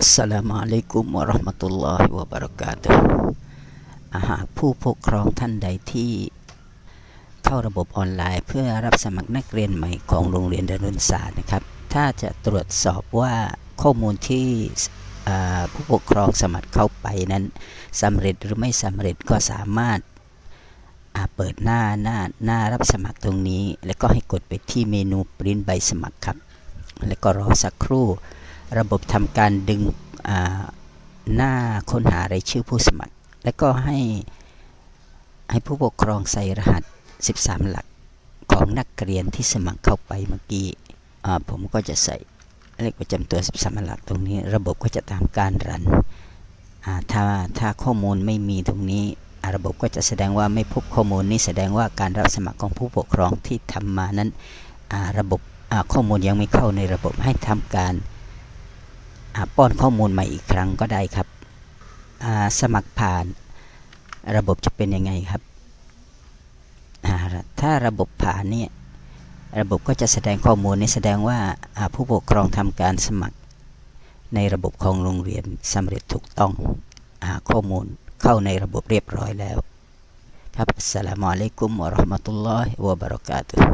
อัสสลามุอะลัยกุมวะเราะห์มะตุลลอฮิวะบะเราะกาหากผู้ปกครองท่านใดที่เข้าระบบออนไลน์เพื่อรับสมัครนักเรียนใหม่ของโรงเรียนดารุนศาสตร์นะครับ ถ้าจะตรวจสอบว่าข้อมูลที่ผู้ปกครองสมัครเข้าไปนั้นสำเร็จหรือไม่สำเร็จก็สามารถาเปิดหน้าหน้าหน้ารับสมัครตรงนี้ แล้วก็ให้กดไปที่เมนูปริ้นใบสมัครครับ แล้วก็รอสักครู่ ระบบทำการดึงหน้าค้นหารายชื่อผู้สมัคร แล้วก็ให้ให้ผู้ปกครองใส่รหัส 13 หลักของนักเรียนที่สมัครเข้าไปเมื่อกี้ผมก็จะใส่เลขประจำตัว 13 หลักตรงนี้ ระบบก็จะตามการรันถ้าถ้าข้อมูลไม่มีตรงนี้ระบบก็จะแสดงว่าไม่พบข้อมูลนี้แสดงว่าการรับสมัครของผู้ปกครองที่ทำมานั้นระบบข้อมูลยังไม่เข้าในระบบให้ทำการ ป้อนข้อมูลใหม่อีกครั้งก็ได้ครับ สมัครผ่านระบบจะเป็นยังไงครับ ถ้าระบบผ่านเนี่ยระบบก็จะแสดงข้อมูลนี้แสดงว่าผู้ปกครองทำการสมัคร ในระบบของโรงเรียนสำเร็จถูกต้องอข้อมูลเข้าในระบบเรียบร้อยแล้ว ครับสลามอะลัยกุมวะราะห์มะตุลลอฮิวะบะเราะกาตุฮ์